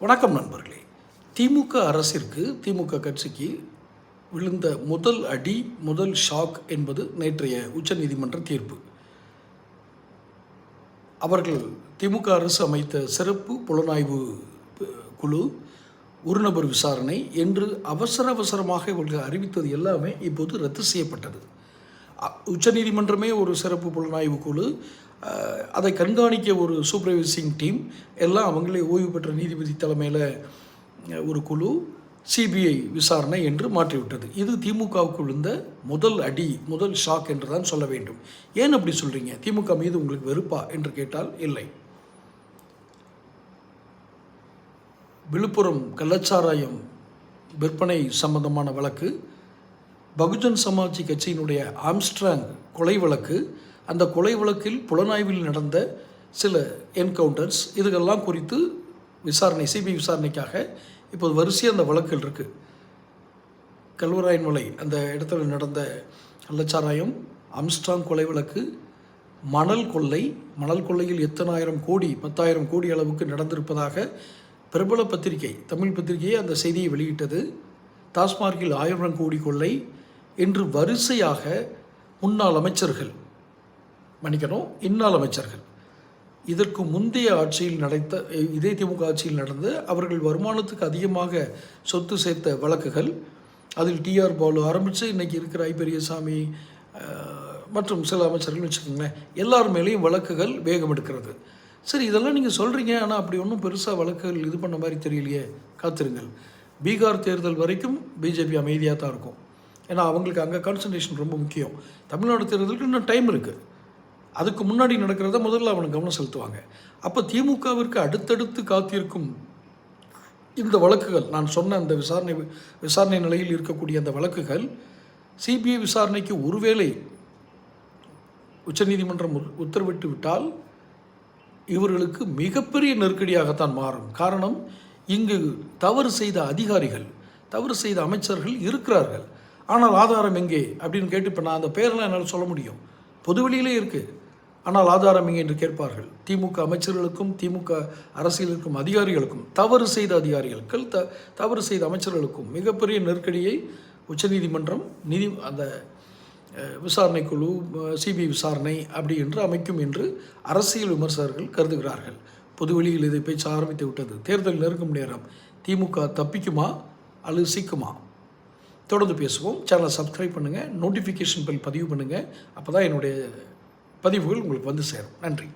வணக்கம் நண்பர்களே. திமுக அரசிற்கு திமுக கட்சிக்கு விழுந்த முதல் அடி முதல் ஷாக் என்பது நேற்றைய உச்சநீதிமன்ற தீர்ப்பு. அவர்கள் திமுக அரசு அமைத்த சிறப்பு புலனாய்வு குழு ஒரு நபர் விசாரணை என்று அவசர அவசரமாக இவர்கள் அறிவித்தது எல்லாமே இப்போது ரத்து செய்யப்பட்டது. உச்சநீதிமன்றமே ஒரு சிறப்பு புலனாய்வு குழு அதை கண்காணிக்க ஒரு சூப்பர்வைசிங் டீம் எல்லாம் அவங்களே ஓய்வு பெற்ற நீதிபதி தலைமையில் ஒரு குழு சிபிஐ விசாரணை என்று மாற்றிவிட்டது. இது திமுகவுக்கு விழுந்த முதல் அடி முதல் ஷாக் என்று தான் சொல்ல வேண்டும். ஏன் அப்படி சொல்கிறீங்க திமுக மீது உங்களுக்கு வெறுப்பா என்று கேட்டால் இல்லை. விழுப்புரம் கள்ளச்சாராயம் விற்பனை சம்பந்தமான வழக்கு பகுஜன் சமாஜ் கட்சியினுடைய ஆம்ஸ்ட்ராங் கொலை வழக்கு அந்த கொலை வழக்கில் புலனாய்வில் நடந்த சில என்கவுண்டர்ஸ் இதுகெல்லாம் குறித்து விசாரணை சிபிஐ விசாரணைக்காக இப்போது வரிசையாக அந்த வழக்குகள் இருக்குது கல்வராயன் மலை அந்த இடத்துல நடந்த கள்ளச்சாராயம் அம்ஸ்டாங் கொலை வழக்கு மணல் கொள்ளை மணல் கொள்ளையில் எத்தனாயிரம் கோடி பத்தாயிரம் கோடி அளவுக்கு நடந்திருப்பதாக பிரபல பத்திரிகை தமிழ் பத்திரிகையே அந்த செய்தியை வெளியிட்டது. டாஸ்மார்க்கில் ஆயிரம் கோடி கொள்ளை என்று வரிசையாக முன்னாள் அமைச்சர்கள் மன்னிக்கணும். இந்நாள் அமைச்சர்கள். இதற்கு முந்தைய ஆட்சியில் நடத்த இதே திமுக ஆட்சியில் நடந்த அவர்கள் வருமானத்துக்கு அதிகமாக சொத்து சேர்த்த வழக்குகள். அதில் டிஆர் பாலு ஆரம்பித்து இன்றைக்கி இருக்கிற ஐ பெரியசாமி மற்றும் சில அமைச்சர்கள் வச்சுக்கோங்களேன் எல்லார் மேலேயும் வழக்குகள் வேகம் எடுக்கிறது. சரி இதெல்லாம் நீங்கள் சொல்கிறீங்க ஆனால் அப்படி ஒன்றும் பெருசாக வழக்குகள் இது பண்ண மாதிரி தெரியலையே. காத்திருங்கள். பீகார் தேர்தல் வரைக்கும் பிஜேபி அமைதியாக தான் இருக்கும். ஏன்னா அவங்களுக்கு அங்கே கான்சன்ட்ரேஷன் ரொம்ப முக்கியம். தமிழ்நாடு தேர்தலுக்கு இன்னும் டைம் இருக்குது அதுக்கு முன்னாடி நடக்கிறத முதல்ல அவனை கவனம் செலுத்துவாங்க. அப்போ திமுகவிற்கு அடுத்தடுத்து காத்திருக்கும் இந்த வழக்குகள் நான் சொன்ன அந்த விசாரணை விசாரணை நிலையில் இருக்கக்கூடிய அந்த வழக்குகள் சிபிஐ விசாரணைக்கு ஒருவேளை உச்சநீதிமன்றம் உத்தரவிட்டு விட்டால் இவர்களுக்கு மிகப்பெரிய நெருக்கடியாகத்தான் மாறும். காரணம் இங்கு தவறு செய்த அதிகாரிகள் தவறு செய்த அமைச்சர்கள் இருக்கிறார்கள். ஆனால் ஆதாரம் எங்கே? அப்படின்னு கேட்டு இப்போ நான் அந்த பேரெல்லாம் என்னால் சொல்ல முடியும். பொதுவெளியிலே இருக்குது ஆனால் ஆதாரம் இங்கே என்று கேட்பார்கள். திமுக அமைச்சர்களுக்கும் திமுக அரசியலுக்கும் அதிகாரிகளுக்கும் தவறு செய்த அதிகாரிகளுக்கு த தவறு செய்த அமைச்சர்களுக்கும் மிகப்பெரிய நெருக்கடியை உச்சநீதிமன்றம் நிதி அந்த விசாரணை குழு சிபிஐ விசாரணை அப்படி என்று அமைக்கும் என்று அரசியல் விமர்சகர்கள் கருதுகிறார்கள். பொதுவெளியில் இதை பேச்சு ஆரம்பித்து விட்டது. தேர்தல் நெருங்கும் நேரம் திமுக தப்பிக்குமா? அல்லது சிக்குமா? தொடர்ந்து பேசுவோம். சேனலை சப்ஸ்கிரைப் பண்ணுங்கள் நோட்டிஃபிகேஷன் பில் பதிவு பண்ணுங்கள் அப்போ தான் என்னுடைய பதிவுகள் உங்களுக்கு வந்து சேரும். நன்றி.